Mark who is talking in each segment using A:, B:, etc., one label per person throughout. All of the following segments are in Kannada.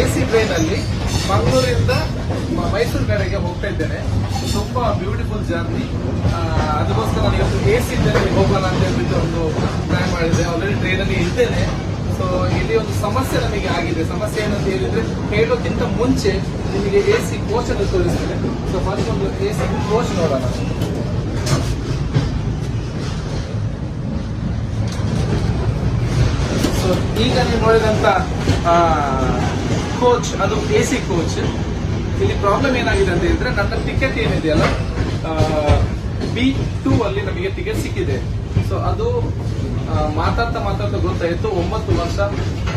A: ಎ ಸಿ ಟ್ರೈನಲ್ಲಿ ಮಂಗಳೂರಿಂದ ಮೈಸೂರು ಕಡೆಗೆ ಹೋಗ್ತಾ ಇದ್ದೇನೆ. ತುಂಬಾ ಬ್ಯೂಟಿಫುಲ್ ಜರ್ನಿ ಅದಕ್ಕೋಸ್ಕರ ನಾನು ಇವತ್ತು ಎ ಸಿ ಟ್ರೈನಲ್ಲಿ ಹೋಗೋಣ ಅಂತ ಹೇಳ್ಬಿಟ್ಟು ಒಂದು ಪ್ಲಾನ್ ಮಾಡಿದೆ. ಆಲ್ರೆಡಿ ಟ್ರೈನಲ್ಲಿ ಇದ್ದೇನೆ. ಸೊ ಇಲ್ಲಿ ಒಂದು ಸಮಸ್ಯೆ ನಮಗೆ ಆಗಿದೆ. ಸಮಸ್ಯೆ ಏನಂತ ಹೇಳಿದ್ರೆ, ಹೇಳೋಕ್ಕಿಂತ ಮುಂಚೆ ನಿಮಗೆ ಎ ಸಿ ಕೋಚ್ ಅನ್ನು ತೋರಿಸ್ತೇನೆ. ಸೊ ಫಸ್ಟ್ ಒಂದು ಎ ಸಿ ಕೋಚ್ ನೋಡೋಣ. ಸೊ ಈಗ ನೀವು ನೋಡಿದಂತ ಕೋಚ್ ಅದು ಎ ಸಿ ಕೋಚ್ ಇಲ್ಲಿ ಪ್ರಾಬ್ಲಮ್ ಏನಾಗಿದೆ ಅಂತ ಹೇಳಿದ್ರೆ, ನನ್ನ ಟಿಕೆಟ್ ಏನಿದೆಯಲ್ಲ ಬಿ ಟೂ ಅಲ್ಲಿ ನಮಗೆ ಟಿಕೆಟ್ ಸಿಕ್ಕಿದೆ. ಸೊ ಅದು ಮಾತಾಡ್ತಾ ಮಾತಾಡ್ತಾ ಗೊತ್ತಾಯಿತು ಒಂಬತ್ತು ವರ್ಷ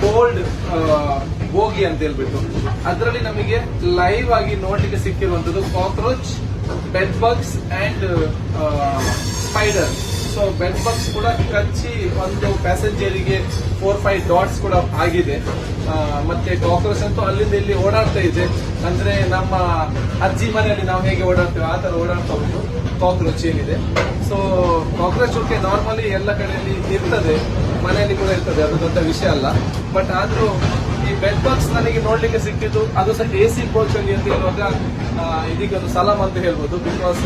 A: ಕೋಲ್ಡ್ ಬೋಗಿ ಅಂತ ಹೇಳ್ಬಿಟ್ಟು. ಅದರಲ್ಲಿ ನಮಗೆ ಲೈವ್ ಆಗಿ ನೋಡ್ಲಿಕ್ಕೆ ಸಿಕ್ಕಿರುವಂತದ್ದು cockroach bed bugs and spider so bed bugs ಕೂಡ ಕಚ್ಚಿ ಒಂದು ಪ್ಯಾಸೆಂಜರಿಗೆ ಫೋರ್ ಫೈವ್ ಡಾಟ್ಸ್ ಕೂಡ ಆಗಿದೆ. ಮತ್ತೆ ಕಾಕ್ರೋಚ್ ಅಂತೂ ಅಲ್ಲಿಂದ ಇಲ್ಲಿ ಓಡಾಡ್ತಾ ಇದೆ. ಅಂದ್ರೆ ನಮ್ಮ ಅಜ್ಜಿ ಮನೆಯಲ್ಲಿ ನಾವು ಹೇಗೆ ಓಡಾಡ್ತೇವೆ, ಆ ತರ ಓಡಾಡ್ತಾ ಉಂಟು. ಕಾಕ್ರೋಚ್ ಏನಿದೆ. ಸೊ ಕಾಕ್ರೋಚ್ ಓಕೆ ನಾರ್ಮಲಿ ಎಲ್ಲ ಕಡೆಯಲ್ಲಿ ಇರ್ತದೆ. ಮನೆಯಲ್ಲಿ ಕೂಡ ಇರ್ತದೆ, ಅದು ದೊಡ್ಡ ವಿಷಯ ಅಲ್ಲ. ಬಟ್ ಆದ್ರೂ ಈ ಬೆಡ್ ಬಾಕ್ಸ್ ನನಗೆ ನೋಡ್ಲಿಕ್ಕೆ ಸಿಕ್ಕಿದ್ದು, ಅದು ಸಹ ಎ ಸಿ ಕೋಚ್ ಅಂತ ಹೇಳುವಾಗ ಇದೀಗ ಒಂದು ಸಲಾಮ್ ಅಂತ ಹೇಳ್ಬೋದು. ಬಿಕಾಸ್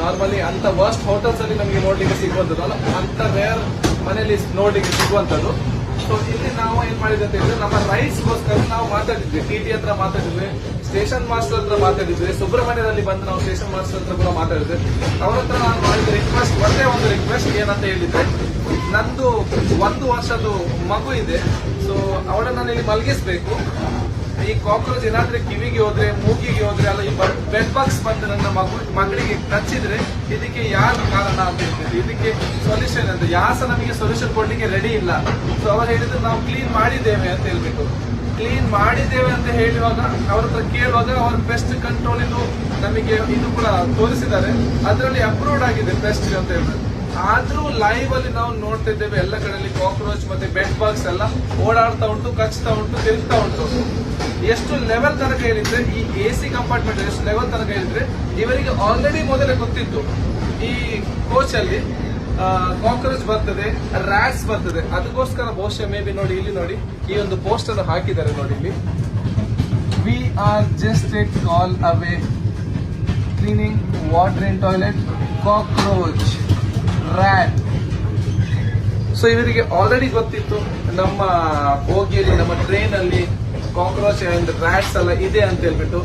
A: ನಾರ್ಮಲಿ ಅಂತ ವರ್ಸ್ಟ್ ಹೋಟೆಲ್ಸ್ ಅಲ್ಲಿ ನಮಗೆ ನೋಡ್ಲಿಕ್ಕೆ ಸಿಗುವಂಥದ್ದು. ಅಂತ ರೇರ್ ಮನೆಯಲ್ಲಿ ನೋಡ್ಲಿಕ್ಕೆ ಸಿಗುವಂಥದ್ದು. ಸೊ ಇಲ್ಲಿ ನಾವು ಏನ್ ಮಾಡಿದ್ವಿ ಅಂತ ಹೇಳಿದ್ರೆ, ನಮ್ಮ ರೈಸ್ ಗೋಸ್ಕರ ನಾವು ಮಾತಾಡಿದ್ವಿ. ಟಿ ಟಿ ಹತ್ರ ಮಾತಾಡಿದ್ವಿ ಸ್ಟೇಷನ್ ಮಾಸ್ಟರ್ ಹತ್ರ ಮಾತಾಡಿದ್ವಿ, ಸುಬ್ರಹ್ಮಣ್ಯದಲ್ಲಿ ಬಂದು ನಾವು ಸ್ಟೇಷನ್ ಮಾಸ್ಟರ್ ಹತ್ರ ಕೂಡ ಮಾತಾಡಿದ್ವಿ. ಅವ್ರ ಹತ್ರ ನಾನು ಮಾಡಿದ ರಿಕ್ವೆಸ್ಟ್ ಒಂದೇ ಒಂದು ರಿಕ್ವೆಸ್ಟ್ ಏನಂತ ಹೇಳಿದ್ರೆ, ನಂದು ಒಂದು ವರ್ಷದ್ದು ಮಗು ಇದೆ. ಸೊ ಅವಳನ್ನ ನಾನು ಇಲ್ಲಿ ಮಲಗಿಸ್ಬೇಕು. ಈ ಕಾಕ್ರೋಚ್ ಏನಾದ್ರೆ ಕಿವಿಗೆ ಹೋದ್ರೆ, ಮೂಗಿಗೆ ಹೋದ್ರೆ, ಅಲ್ಲ, ಈ ಬೆಡ್ ಬಾಕ್ಸ್ ಬಂದು ನನ್ನ ಮಗು ಮಗಳಿಗೆ ಕಚ್ಚಿದ್ರೆ ಇದಕ್ಕೆ ಯಾರು ಕಾರಣ ಅಂತ ಹೇಳ್ತಿದ್ರು ಇದಕ್ಕೆ ಸೊಲ್ಯೂಷನ್ ಅಂತ. ಯಾಸ ನಮಗೆ ಸೊಲ್ಯೂಷನ್ ಕೊಡ್ಲಿಕ್ಕೆ ರೆಡಿ ಇಲ್ಲ. ಸೊ ಅವ್ರು ಹೇಳಿದ್ರು, ನಾವು ಕ್ಲೀನ್ ಮಾಡಿದ್ದೇವೆ ಅಂತ ಹೇಳ್ಬಿಟ್ಟು. ಕ್ಲೀನ್ ಮಾಡಿದ್ದೇವೆ ಅಂತ ಹೇಳುವಾಗ, ಅವ್ರ ಹತ್ರ ಕೇಳುವಾಗ ಅವ್ರ ಪೆಸ್ಟ್ ಕಂಟ್ರೋಲ್ ಇದು ನಮಗೆ ಇದು ಕೂಡ ತೋರಿಸಿದ್ದಾರೆ. ಅದರಲ್ಲಿ ಅಪ್ರೂವ್ಡ್ ಆಗಿದೆ ಪೆಸ್ಟ್ ಅಂತ ಹೇಳ್ಬಿಟ್ಟು. ಆದ್ರೂ ಲೈವ್ ಅಲ್ಲಿ ನಾವು ನೋಡ್ತಾ ಇದ್ದೇವೆ, ಎಲ್ಲ ಕಡೆಯಲ್ಲಿ ಕಾಕ್ರೋಚ್ ಮತ್ತೆ ಬೆಡ್ ಬಾಕ್ಸ್ ಎಲ್ಲ ಓಡಾಡ್ತಾ ಉಂಟು, ಕಚ್ತಾ ಉಂಟು, ತಿರುಗ್ತಾ ಉಂಟು. ಎಷ್ಟು ಲೆವೆಲ್ ತನಕ ಹೇಳಿದ್ರೆ ಈ ಎ ಸಿ ಕಂಪಾರ್ಟ್ಮೆಂಟ್ ಎಷ್ಟು ಲೆವೆಲ್ ತನಕ ಹೇಳಿದ್ರೆ ಇವರಿಗೆ ಆಲ್ರೆಡಿ ಮೊದಲೇ ಗೊತ್ತಿತ್ತು. ಈ ಕೋಚ್ ಅಲ್ಲಿ ಕಾಕ್ರೋಚ್ ಬರ್ತದೆ ರ್ಯಾಟ್ಸ್ ಬರ್ತದೆ. ಅದಕ್ಕೋಸ್ಕರ ಬಹುಶಃ ಮೇ ಬಿ ನೋಡಿ, ಇಲ್ಲಿ ನೋಡಿ, ಈ ಒಂದು ಪೋಸ್ಟರ್ ಹಾಕಿದ್ದಾರೆ ನೋಡಿ ಇಲ್ಲಿ. We are just a call away cleaning water in toilet cockroach rat so ಇವರಿಗೆ ಆಲ್ರೆಡಿ ಗೊತ್ತಿತ್ತು, ನಮ್ಮ ಬೋಗಿಯಲ್ಲಿ, ನಮ್ಮ ಟ್ರೈನ್ ಅಲ್ಲಿ ಕಾಕ್ರೋಚ್ ಅಂಡ್ ರ್ಯಾಟ್ಸ್ ಎಲ್ಲ ಇದೆ ಅಂತ ಹೇಳ್ಬಿಟ್ಟು.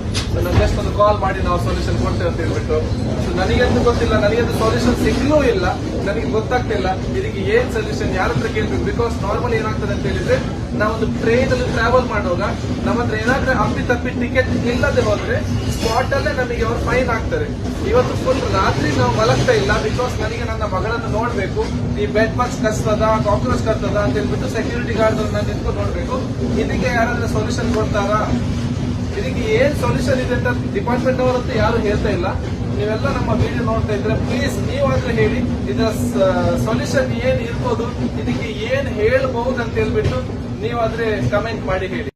A: ಜಸ್ಟ್ ಒಂದು ಕಾಲ್ ಮಾಡಿ ನಾವು ಸೊಲ್ಯೂಷನ್ ಕೊಡ್ತೇವೆ ಅಂತ ಹೇಳ್ಬಿಟ್ಟು. ಸೊ ನನಗಂತೂ ಗೊತ್ತಿಲ್ಲ ನನಗಂತೂ ಸೊಲ್ಯೂಷನ್ ಸಿಗ್ಲೂ ಇಲ್ಲ, ನನಗೆ ಗೊತ್ತಾಗ್ತಿಲ್ಲ. ಇದಕ್ಕೆ ಏನ್ ಸೊಲ್ಯೂಷನ್ ಯಾರ ಹತ್ರ ಕೇಳ್ಬೇಕು? ಬಿಕಾಸ್ ನಾರ್ಮಲ್ ಏನಾಗ್ತದೆ ಅಂತ ಹೇಳಿದ್ರೆ ನಾವೊಂದು ಟ್ರೈನ್ ಅಲ್ಲಿ ಟ್ರಾವೆಲ್ ಮಾಡುವಾಗ ನಮ್ಮ ಹತ್ರ ಏನಾದ್ರೆ ಅಪ್ಪಿ ತಪ್ಪಿ ಟಿಕೆಟ್ ಇಲ್ಲದೆ ಹೋದ್ರೆ ಸ್ಪಾಟ್ ಅಲ್ಲೇ ನಮಗೆ ಅವರು ಫೈನ್ ಹಾಕ್ತಾರೆ ಇವತ್ತು ಫುಲ್ ರಾತ್ರಿ ನಾವು ಮಲಗ್ತಾ ಇಲ್ಲ ಬಿಕಾಸ್ ನನಗೆ ನನ್ನ ಮಗಳನ್ನು ನೋಡ್ಬೇಕು. ಈ ಬೆಡ್ ಬಾಕ್ಸ್ ಕಸ್ತದ ಕಾಕ್ರೋಚ್ ಕರ್ತದ ಅಂತ ಹೇಳ್ಬಿಟ್ಟು ಸೆಕ್ಯೂರಿಟಿ ಗಾರ್ಡ್ ನಾನು ನಿಂತ್ಕೊಂಡು ನೋಡ್ಬೇಕು. ಇದಕ್ಕೆ ಯಾರಾದ್ರೂ ಸೊಲ್ಯೂಷನ್ ಕೊಡ್ತಾರಾ? ಇದಕ್ಕೆ ಏನ್ ಸೊಲ್ಯೂಷನ್ ಇದೆ ಅಂತ ಡಿಪಾರ್ಟ್ಮೆಂಟ್ ಅವರಂತೂ ಯಾರು ಹೇಳ್ತಾ ಇಲ್ಲ. ನೀವೆಲ್ಲ ನಮ್ಮ ವಿಡಿಯೋ ನೋಡ್ತಾ ಇದ್ರೆ ಪ್ಲೀಸ್ ನೀವಾದ್ರೂ ಹೇಳಿ ಇದರ ಸೊಲ್ಯೂಷನ್ ಏನ್ ಇರ್ಬೋದು, ಇದಕ್ಕೆ ಏನ್ ಹೇಳ್ಬಹುದು ಅಂತ ಹೇಳ್ಬಿಟ್ಟು ನೀವಾದ್ರೆ ಕಮೆಂಟ್ ಮಾಡಿ ಹೇಳಿ.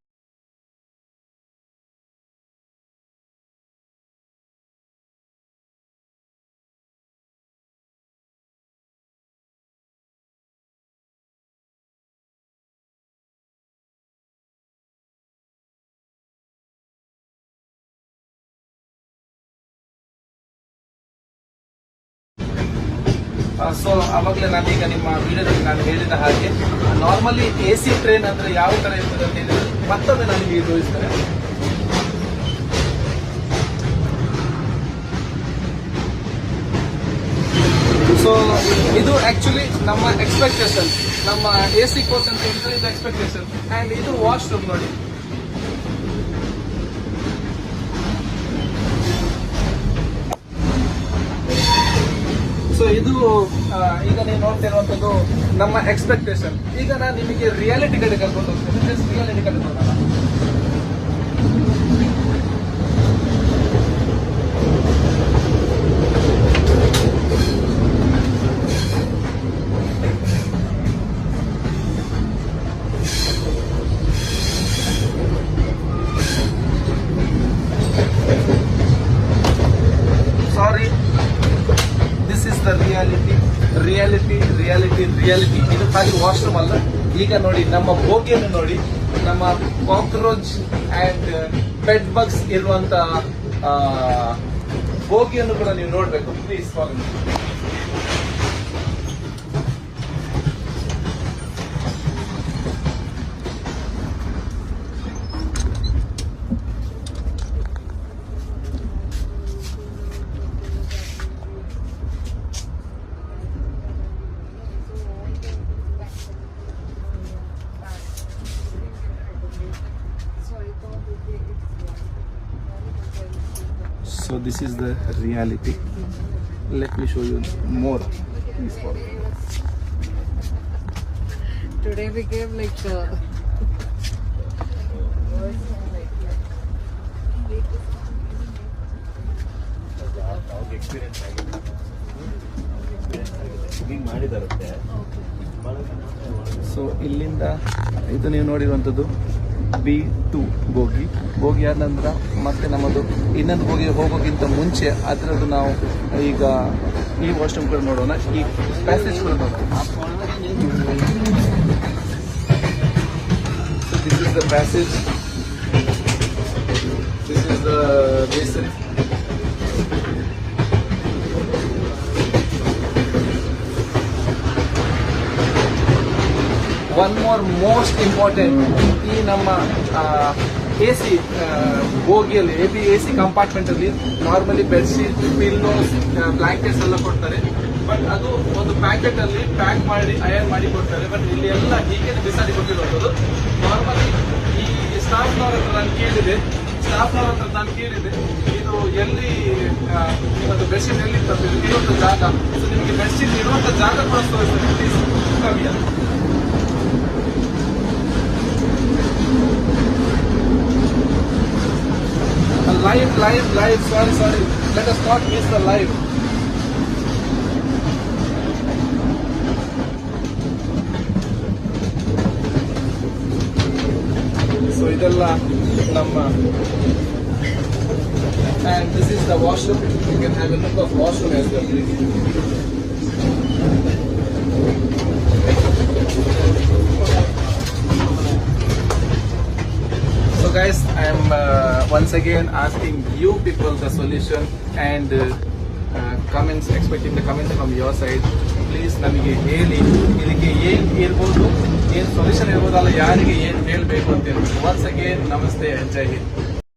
A: ಸೊ ಅವಾಗಲೇ ನಾನೀಗ ನಿಮ್ಮ ವಿಡಿಯೋದಲ್ಲಿ ನಾನು ಹೇಳಿದ ಹಾಗೆ ನಾರ್ಮಲಿ ಎ ಸಿ ಟ್ರೈನ್ ಅಂದ್ರೆ ಯಾವ ತರ ಇರ್ತದೆ ಅಂತ ಹೇಳಿದ್ರೆ ಮತ್ತೊಮ್ಮೆ ನಾನು ನಿಮಗೆ ತೋರಿಸ್ತೇನೆ ಸೊ ಇದು ಆಕ್ಚುಲಿ ನಮ್ಮ ಎಕ್ಸ್ಪೆಕ್ಟೇಷನ್ ನಮ್ಮ ಎ ಸಿ ಕೋರ್ಸ್ ಅಂತ ಹೇಳಿದ್ರೆ ಇದು ಎಕ್ಸ್ಪೆಕ್ಟೇಷನ್ ಅಂಡ್ ಇದು ವಾಶ್ರೂಮ್ ನೋಡಿ. ಇದು ಈಗ ನೀವು ನೋಡ್ತಾ ನಮ್ಮ ಎಕ್ಸ್ಪೆಕ್ಟೇಷನ್ ಈಗ ನಾನು ನಿಮಗೆ ರಿಯಾಲಿಟಿ ಕಡೆ ಕರ್ಕೊಂಡು ಹೋಗ್ತೇನೆ. ರಿಯಾಲಿಟಿ ಕಡೆ ನೋಡೋಣ. ರಿಯಾಲಿಟಿ ರಿಯಾಲಿಟಿ ರಿಯಾಲಿಟಿ ರಿಯಾಲಿಟಿ ಇದು ಖಾಲಿ ವಾಶ್ರೂಮ್ ಅಲ್ಲ. ಈಗ ನೋಡಿ ನಮ್ಮ ಬೋಗಿಯನ್ನು ನೋಡಿ ನಮ್ಮ ಕಾಕ್ರೋಚ್ ಅಂಡ್ ಪೆಟ್ ಬಗ್ಸ್ ಇರುವಂತ ಆ, ಬೋಗಿಯನ್ನು ಕೂಡ ನೀವು ನೋಡಬೇಕು. Please follow So this is the reality. Let me show you more. Please follow.
B: Today we gave like uh,
A: so ಇಲ್ಲಿಂದ ಇದು ನೀವು ನೋಡಿರುವಂಥದ್ದು ಬಿ ಟು ಬೋಗಿ. ಬೋಗಿ ಆದ ನಂತರ ಮತ್ತೆ ನಮ್ಮದು ಇನ್ನೊಂದು ಬೋಗಿ ಹೋಗೋಕ್ಕಿಂತ ಮುಂಚೆ ಅದರದ್ದು ನಾವು ಈಗ ಈ ವಾಶ್ರೂಮ್ ಕೂಡ ನೋಡೋಣ. ಈ ಪ್ಯಾಸೇಜ್ ಕೂಡ ನೋಡೋಣ. The passage this is the basin more most important ಈ ನಮ್ಮ ಎ ಸಿ ಬೋಗಿಯಲ್ಲಿ ಎ ಬಿ ಎ ಸಿ ಕಂಪಾರ್ಟ್ಮೆಂಟಲ್ಲಿ ನಾರ್ಮಲಿ ಬೆಡ್ಶೀಟ್ ಪಿಲ್ಲೋ ಬ್ಲ್ಯಾಂಕೆಟ್ಸ್ ಎಲ್ಲ ಕೊಡ್ತಾರೆ. ಬಟ್ ಅದು ಒಂದು ಪ್ಯಾಕೆಟಲ್ಲಿ ಪ್ಯಾಕ್ ಮಾಡಿ ಅಯರ್ ಮಾಡಿ ಕೊಡ್ತಾರೆ. ಬಟ್ ಇಲ್ಲಿ ಎಲ್ಲ ಹೀಗೆ ಬಿಸಾಡಿ ಕೊಟ್ಟಿರೋದು ನಾರ್ಮಲಿ ಈ ಸ್ಟಾಫ್ನವ್ರ ಹತ್ರ ನಾನು ಕೇಳಿದೆ. ಸ್ಟಾಫ್ನವ್ರ ಹತ್ರ ನಾನು ಕೇಳಿದೆ. ಇದು ಎಲ್ಲಿ ಒಂದು ಬೆಡ್ಶೀಟ್ ಎಲ್ಲಿ ಇರುವಂಥ ಜಾಗ. ಸೊ ನಿಮಗೆ ಬೆಡ್ಶೀಟ್ ಇರುವಂಥ ಜಾಗ ಕೂಡ ತೋರಿಸ್ತಾರೆ ಪ್ಲೀಸ್ ಕಮ್ಮಿ live, live, live. Sorry, sorry. Let us not miss the live. So ಇದೆಲ್ಲ ನಮ್ಮ and this is the washroom you can have a look of washroom as well Am uh, once again asking you people the solution and uh, uh, comments, expecting the comments from your side. Please ನಮಗೆ ಹೇಳಿ ಇದಕ್ಕೆ ಏನು ಇರ್ಬೋದು ಏನು ಸೊಲ್ಯೂಷನ್ ಇರ್ಬೋದಲ್ಲ ಯಾರಿಗೆ ಏನು ಹೇಳಬೇಕು ಅಂತ ಒನ್ಸ್ ಅಗೇನ್ ನಮಸ್ತೆ jai ಹಿಂದ್